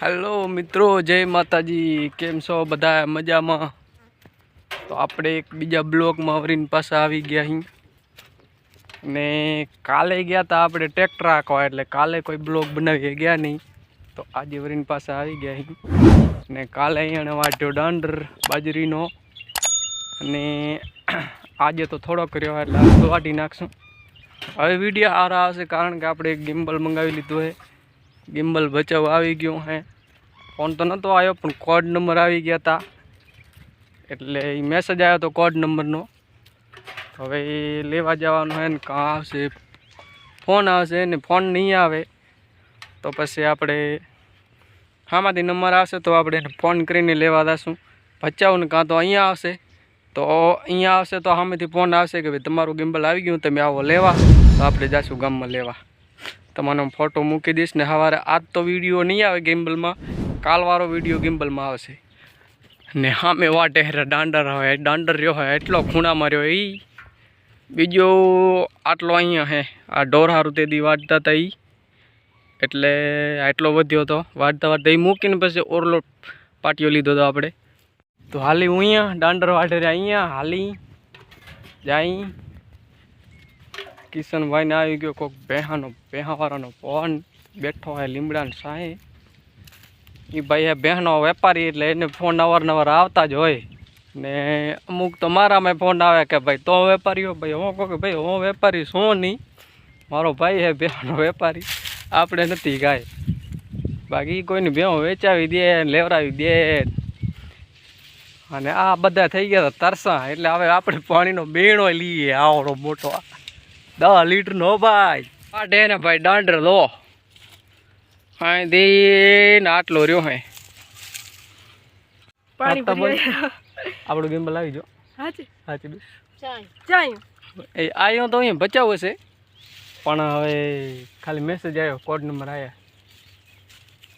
Hello મિત્રો. જય માતાજી. કેમ છો બધા? મજામાં? તો આપણે એક બીજા બ્લોકમાં વરીને પાસે આવી ગયા અહીં ને કાલે ગયા હતા આપણે ટ્રેક્ટર રાખવા, એટલે કાલે કોઈ બ્લોક બનાવીએ ગયા નહીં. તો આજે વરીને પાસે આવી ગયા અહીં ને કાલે અહીંયા વાટ્યો દાંડર બાજરીનો. અને આજે તો થોડો કર્યો એટલે વાટી નાખશું. હવે વીડિયો સારા હશે, કારણ કે આપણે એક ગિમ્બલ મંગાવી લીધું છે ગિમ્બલ બચાવ આવી ગયું હે. ફોન તો નહોતો આવ્યો, પણ કોડ નંબર આવી ગયા હતા એટલે એ મેસેજ આવ્યો હતો કોડ નંબરનો હવે લેવા જવાનું હોય ને, કાં આવશે? ફોન આવશે ને ફોન નહીં આવે, તો પછી આપણે આમાંથી નંબર આવશે તો આપણે એને ફોન કરીને લેવા દઈશું ભચાવું કાં તો અહીંયા આવશે, તો અહીંયા આવશે તો સામેથી ફોન આવશે કે ભાઈ તમારું ગિમ્બલ આવી ગયું, તમે આવો લેવા. તો આપણે જઈશું ગામમાં લેવા. તમારો ફોટો મૂકી દઈશ ને સવારે આજ તો વીડિયો નહીં આવે ગિમ્બલમાં કાલવાળો વીડિયો ગેમ્બલમાં આવશે. ને સામે વાટે હેરે દાંડર હોય દાંડર રહ્યો હોય એટલો ખૂણામાં રહ્યો એ બીજો આટલો અહીંયા હે, આ ઢોર હારું તે દી વાટતા હતા એટલે આટલો વધ્યો હતો વાટતા વાટતા એ મૂકીને પછી ઓરલો પાટિયો લીધો હતો આપણે. તો હાલી હું અહીંયા, દાંડર વાટે રહ્યા અહીંયા, હાલી. જાય. કિશનભાઈને આવી ગયો કોઈક બેહાનો બેહાવાળાનો ફોન બેઠો હોય લીમડાને સાંય એ ભાઈ એ બહેનો વેપારી એટલે એને ફોન અવારનવાર આવતા જ હોય. ને અમુક તો મારામાં ફોન આવે કે ભાઈ તો વેપારીઓ, ભાઈ હું કહું કે ભાઈ હું વેપારી શું નહીં. મારો ભાઈ હે બેહાનો વેપારી. આપણે નથી ગાય. બાકી કોઈની બેહો વેચાવી દે, લેવરાવી દે. અને આ બધા થઈ ગયા તરસા. એટલે હવે આપણે પાણીનો બેણો લઈએ, આવડો મોટો. દસ લીટરનો ભાઈ. આટે ને ભાઈ દાંડર લો. હા દે ને આટલો રહ્યો હે. પાણી ગેમ્બલ આવી આપણું જો હાચી આવ્યો તો અહીંયા બચાવો છે. પણ હવે ખાલી મેસેજ આવ્યો કોડ નંબર આવ્યા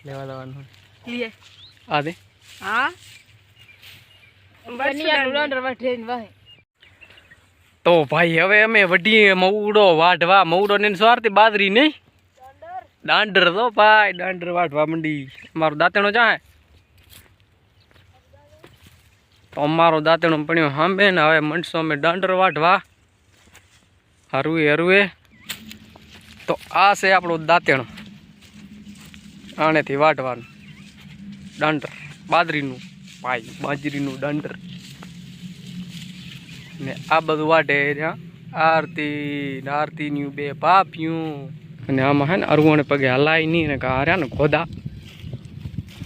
લેવા દેવાનું આ દે. હા. તો ભાઈ, હવે અમે વઢીએ મવડો વાઢવા. મવડો ને સ્વાર્થી બાદરી નહીં? દાંડર તો ભાઈ, દાંડર વાઢવા મંડી. અમારો દાંતેણો જાય તો અમારો દાંતણો પડ્યો સાંભે ને હવે મંડશો અમે દાંડર વાઢવા. હરવે હરવે તો આ છે આપણો દાંતેણો. આનેથી વાઢવાનું. દાંડર. બાદરીનું ભાઈ, બાજરીનું દાંડર. ને આ બધું વાટે ત્યાં આરતી ને આરતીની બે પાપ્યું અને આમાં હે ને અરવણ પગે હલાય નહીં ને હાર્યા ને ખોદા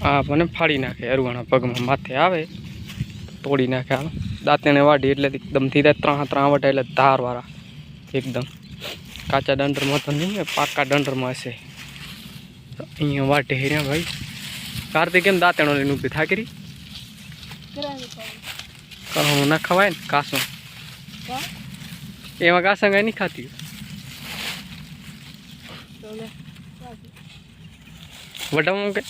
આ મને ફાડી નાખે અરવાણા પગમાં માથે આવે તોડી નાખે આમ. દાંતણે વાઢી એટલે એકદમથી ત્રણ ત્રણ વટા એટલે ધારવાળા એકદમ. કાચા દંડરમાં તો નહીં પાકા દંડરમાં હશે. અહીંયા વાટે હેર્યા ભાઈ. કાર્તિક કેમ દાંતણો લઈને ઊભી થાકરી કહું ના ખવાય ને કાસો એમાં કાસા કઈ નહીં ખાતી. વટામાં કે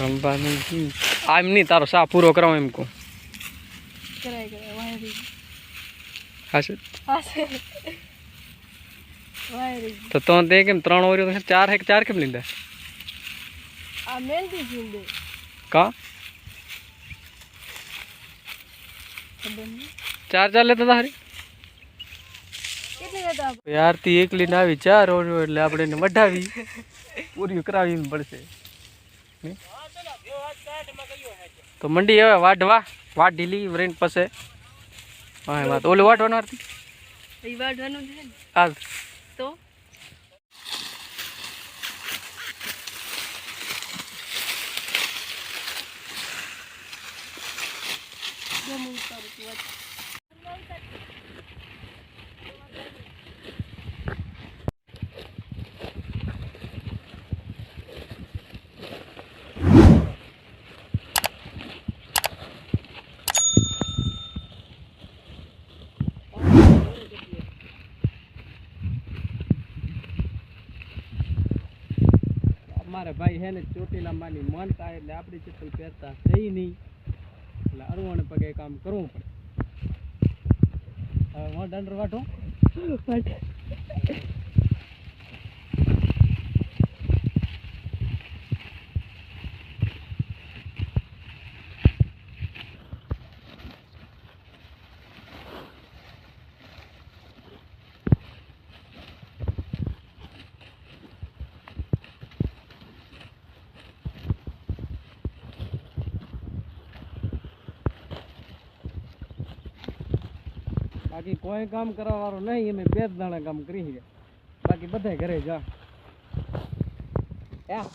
રમવાનું. આ એમ નહીં તારો સા પૂરો કરાવો એમ કહું. તો તો તે કેમ ત્રણ ઓર્યો ચાર હે ચાર કેમ લીધા. કા? ચાર ચાર લેતા હતા હારી? યારથી એકલી ને આવી ચાર ઓર્યો એટલે આપણે એને વઢાવી પૂરી કરાવી પડશે. તો મંડી હવે વાઢવા. વાઢી લી વરીને પાસે હા વાત ઓલું વાઢવાનું આરતી આ તો? અમારે ભાઈ હે ને ચોટીલા માની માનતા એટલે આપણી ચપ્પલ પહેરતા. થઈ નહીં. એટલે અરવાણે પગે કામ કરવું પડે. હવે હું દંડ વાટું. બાકી કોઈ કામ કરવા વાળું નહીં અમે બે જ દાણા કામ કરી છે. બાકી બધા ઘરે જા યા.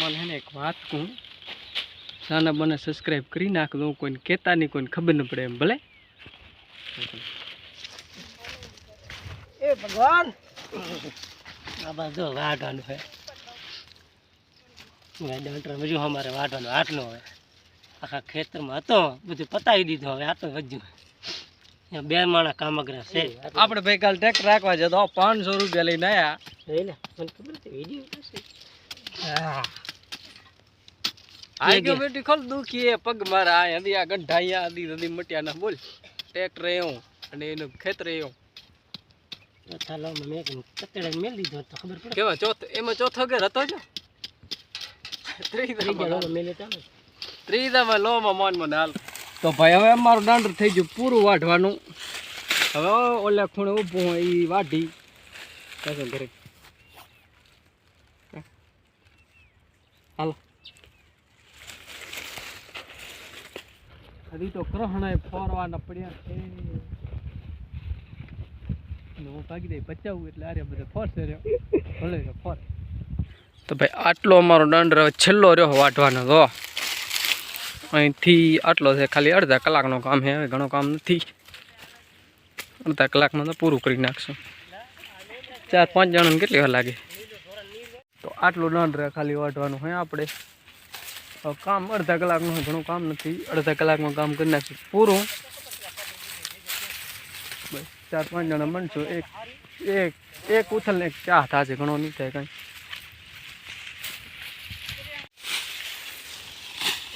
મને હે ને એક વાત કહું. નાના બને સબસ્ક્રાઈબ કરી નાખજો કોઈને કહેતા નહીં કોઈને ખબર ન પડે એમ ભલે? એ ભગવાન! આ જો વાઢવાનું છે. ડોક્ટર અમારે વાઢવાનો આટલો હવે આખા ખેતરમાં હતો બધું પતાવી દીધું હવે આટલું વધ્યું. બે માણા કામગરા છે. આપણે ભાઈ કાલ ટેક રાખવા જતો પાંચસો રૂપિયા લઈને આયા. મને ખબર હતી વીડિયો ઉતારશે. હા આ ગયો બેટી ખોલ દુખી એ પગ મારા આ હદી આ ગંઢા અહીંયા હદી મટ્યા ના બોલ. ટ્રેક્ટર એવું અને એનું ખેતર એવું ચાલો મેં કતડે મેલ દીધો તો ખબર પડે. કેવા ચોથ એમાં ચોથો ઘર હતો જો? ત્રીજા ત્રીજામાં લોમાં મોન મને હાલ. તો ભાઈ હવે અમારું દાંડર થઈ ગયું પૂરું વાઢવાનું. હવે ઓલા ખૂણે ઊભું હોય એ વાઢી. ઘરે. હાલો. હજી તો ગ્રહણ ફોરવાના પડ્યા છે. હું ભાગી દઈ બચાવું એટલે આરે બધા ફોરશે રહ્યો. ભલે રહ્યો ફોર. તો ભાઈ આટલો અમારો દંડ રહ્યો છેલ્લો રહ્યો વાઢવાનો તો. અહીંથી આટલો છે ખાલી અડધા કલાકનો કામ છે હવે ઘણું કામ નથી. અડધા કલાકમાં તો પૂરું કરી નાખશું. ચાર પાંચ જણાને કેટલી વાર લાગે? તો આટલું દંડ રહે ખાલી વાઢવાનું હોય આપણે. કામ અડધા કલાકનું હોય ઘણું કામ નથી. અડધા કલાકમાં કામ કરી નાખશું. પૂરું. બસ ચાર પાંચ જણા બનશું એક એક એક ઉથલ ને એક ચા થશે. ઘણો નહીં થાય કાંઈ.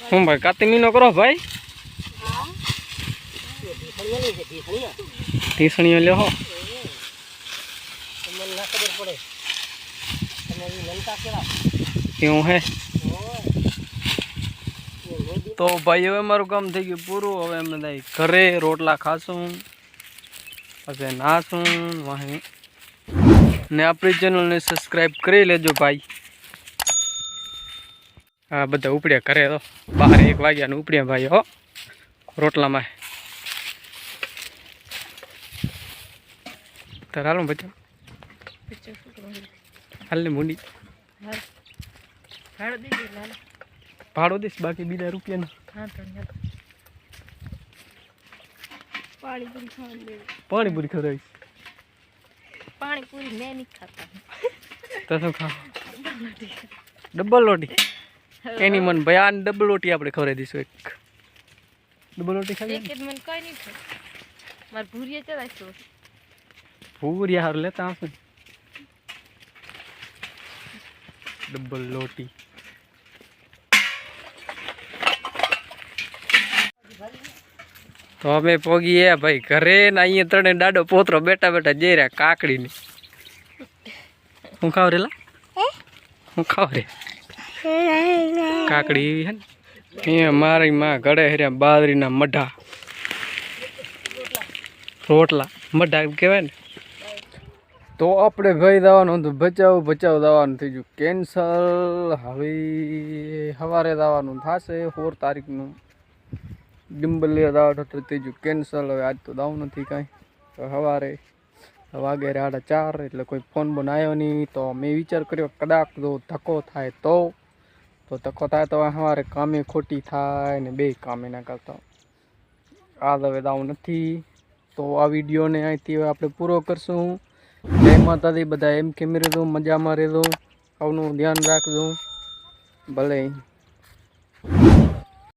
શું ભાઈ કાતિમીનો કરો ભાઈ? ઢીસણીયા છે ઢીસણીયા ટીસણીઓ લ્યો તમને ના ખબર પડે. તમે એ લંકા કેળા એવું હે? ઓય એ મોદી તો ભાઈ હવે મારું કામ થઈ ગયું પૂરું. હવે અમે થાય ઘરે રોટલા ખાશું પછી નાશું વાહી. ને આપણી ચેનલને સબસ્ક્રાઈબ કરી લેજો ભાઈ. હા બધા ઉપડ્યા ઘરે તો. બાર એક વાગ્યાને ઉપડ્યા ભાઈ હો. રોટલામાં. તાર હાલો બચ્ચા. હાલ. ને મુંડી ભાડો દઈશ બાકી બીજા રૂપિયા પાણીપુરી ખવડાવીશ. પાણીપુરી મેં નહીં ખાતા. તો શું ખાવ? ડબલ રોટી. એની મન ભાઈ આ ડબલ રોટી આપણે ખવડાવી દઈશું એક. ડબલ રોટી ખાવી એક મન કઈ નહીં મારે ભૂરીએ ચલાવીશું ભૂરિયા હાર લેતા આવશે ડબલ રોટી. તો અમે પોગીએ ભાઈ. ઘરે ને અહીંયા ત્રણે દાડો પોતરો બેઠા બેઠા જઈ રહ્યા કાકડીની. હું ખાવ રેલા હું? ખાવ રે? કાકડી એવી હે ને? અહીંયા મારી માં ગળે હર્યા બાદરીના મઢા. રોટલા. મઢા કહેવાય ને? તો આપણે ભાઈ દાવાનું હતું. બચાવ બચાવ દાવાનું થઈ ગયું. કેન્સલ. હવે સવારે દાવાનું થશે. સોળ તારીખનું. ડિમ્બલિયા દાવા થતું થઈ ગયું કેન્સલ હવે આજ તો દાવ નથી કાંઈ. સવારે વાગે સાડા ચાર, એટલે કોઈ ફોન બોન આવ્યો નહીં. તો મેં વિચાર કર્યો કદાચ જો ધક્કો થાય તો. તો ધક્કો થાય તો સવારે કામે ખોટી થાય ને બે કામે ના કરતા. આ હવે દાવ નથી. તો આ વિડીયોને અહીંથી આપણે પૂરો કરશું. જય માતાજી, બધા એમ કેમ રહેજો? મજામાં રહેજો? આવનું ધ્યાન રાખજો. ભલે.